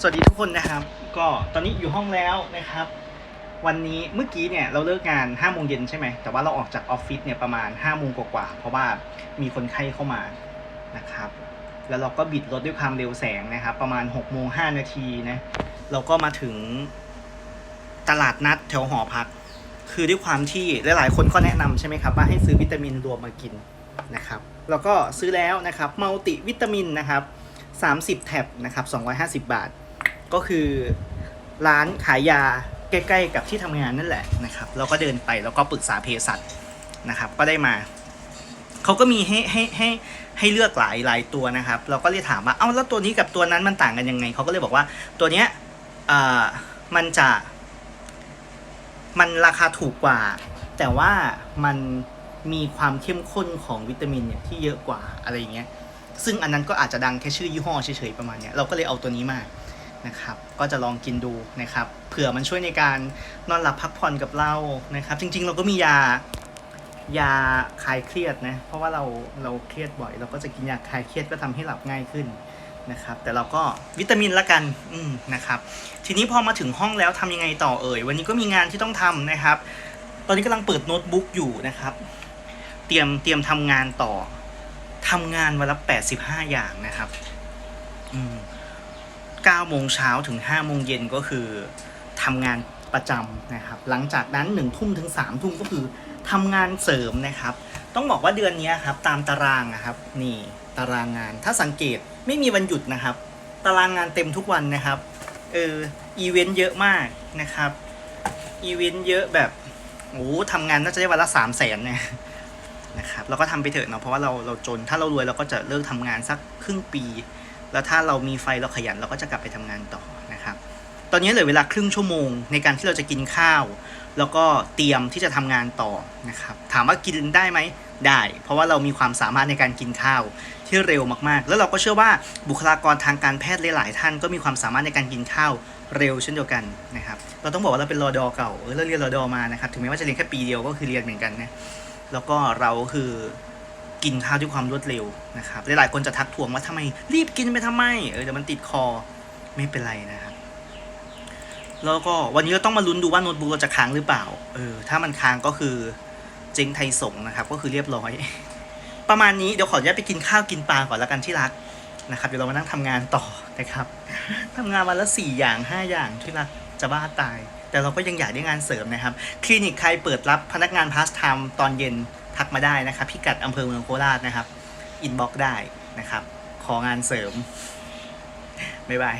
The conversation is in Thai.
สวัสดีทุกคนนะครับ ก็ตอนนี้อยู่ห้องแล้วนะครับ วันนี้เมื่อกี้เนี่ยเราเลิกงาน5้าโมงเย็นใช่ไหมแต่ว่าเราออกจากออฟฟิศเนี่ยประมาณ5้าโมงกว่าๆเพราะว่ามีคนไข้เข้ามานะครับ แล้วเราก็บิดรถด้วยความเร็วแสงนะครับ ประมาณ6กโมงห้านาทีนะเราก็มาถึงตลาดนัดแถวหอพัก คือด้วยความที่หลายๆ คนก็แนะนำใช่ไหมครับว่าให้ซื้อวิตามินรวมมากินนะครับแล้วก็ซื้อแล้วนะครับมัลติวิตามินนะครับ 30 แท็บนะครับ250 บาท ก็คือร้านขายยาใกล้ๆกับที่ทำงานนั่นแหละนะครับเราก็เดินไปแล้วก็ปรึกษาเภสัชนะครับ ก็ได้มาเขาก็มีให้ให้ให้ให้เลือกหลายหลายตัวนะครับ เราก็เลยถามว่าเอ้าแล้วตัวนี้กับตัวนั้นมันต่างกันยังไงเขาก็เลยบอกว่าตัวเนี้ยเอ่อมันจะ มันราคาถูกกว่า แต่ว่ามันมีความเข้มข้นของวิตามินเนี่ยที่เยอะกว่าอะไรอย่างเงี้ยซึ่งอันนั้นก็อาจจะดังแค่ชื่อยี่ห้อเฉยๆประมาณเนี้ยเราก็เลยเอาตัวนี้มา นะครับ ก็จะลองกินดูนะครับ เผื่อมันช่วยในการนอนหลับพักผ่อนกับเรานะครับ จริงๆ เราก็มียายาคลายเครียดนะเพราะว่าเราเราเครียดบ่อย เราก็จะกินยาคลายเครียดก็ทำให้หลับง่ายขึ้นนะครับ แต่เราก็วิตามินละกันอืมนะครับ ทีนี้พอมาถึงห้องแล้วทำยังไงต่อเอ่ยวันนี้ก็มีงานที่ต้องทำนะครับ ตอนนี้กำลังเปิดโน้ตบุ๊กอยู่นะครับ เตรียมเตรียมทำงานต่อทำงานวันละแปดสิบห้าอย่างนะครับ อืม เก้าโมงเช้าถึงห้าโมงเย็นก็คือทำงานประจำนะครับ หลังจากนั้นหนึ่งทุ่มถึงสามทุ่มก็คือทำงานเสริมนะครับ ต้องบอกว่าเดือนนี้ครับตามตารางนะครับ นี่ตารางงานถ้าสังเกตไม่มีวันหยุดนะครับ ตารางงานเต็มทุกวันนะครับเอออีเวนต์เยอะมากนะครับอีเวนต์เยอะแบบโอ้ทำงานน่าจะได้วันละสามแสนเนี่ยนะครับเราก็ทำไปเถอะเนาะเพราะว่าเราเราจนถ้าเรารวยเราก็จะเลิกทำงานสักครึ่งปี แล้วถ้าเรามีไฟเราขยันเราก็จะกลับไปทำงานต่อนะครับ ตอนนี้เหลือเวลาครึ่งชั่วโมง ในการที่เราจะกินข้าว แล้วก็เตรียมที่จะทำงานต่อนะครับ ถามว่ากินได้ไหมได้ เพราะว่าเรามีความสามารถในการกินข้าวที่เร็วมากๆ แล้วเราก็เชื่อว่าบุคลากรทางการแพทย์หลายๆท่านก็มีความสามารถในการกินข้าวเร็วเช่นเดียวกันนะครับ เราต้องบอกว่าเราเป็นรอดอเก่า เออเราเรียนรอดอมานะครับ ถึงแม้ว่าจะเรียนแค่ปีเดียวก็คือเรียนเหมือนกันนะ แล้วก็เราคือ กินข้าวด้วยความรวดเร็วนะครับหลายๆคนจะทักทวงว่าทำไมรีบกินไปทำไมเออเดี๋ยวมันติดคอไม่เป็นไรนะครับแล้วก็วันนี้เราต้องมาลุ้นดูว่าโน้ตบุ๊กเราจะค้างหรือเปล่าเออถ้ามันค้างก็คือเจ๊งไทยสงนะครับก็คือเรียบร้อย ประมาณนี้เดี๋ยวขออนุญาตไปกินข้าวกินปลาก่อนล้วกันที่รักนะครับเดี๋ยวเรามานั่งทำงานต่อนะครับทำงานวันละสี่อย่างห้าอย่างที่รักจะบ้าตาย แต่เราก็ยังอยากได้งานเสริมนะครับ คลินิกใครเปิดรับพนักงานพาสไทม์ตอนเย็น ทักมาได้นะครับพิกัดอำเภอเมืองโคราชนะครับ อินบ็อกได้นะครับ ของานเสริมบ๊ายบาย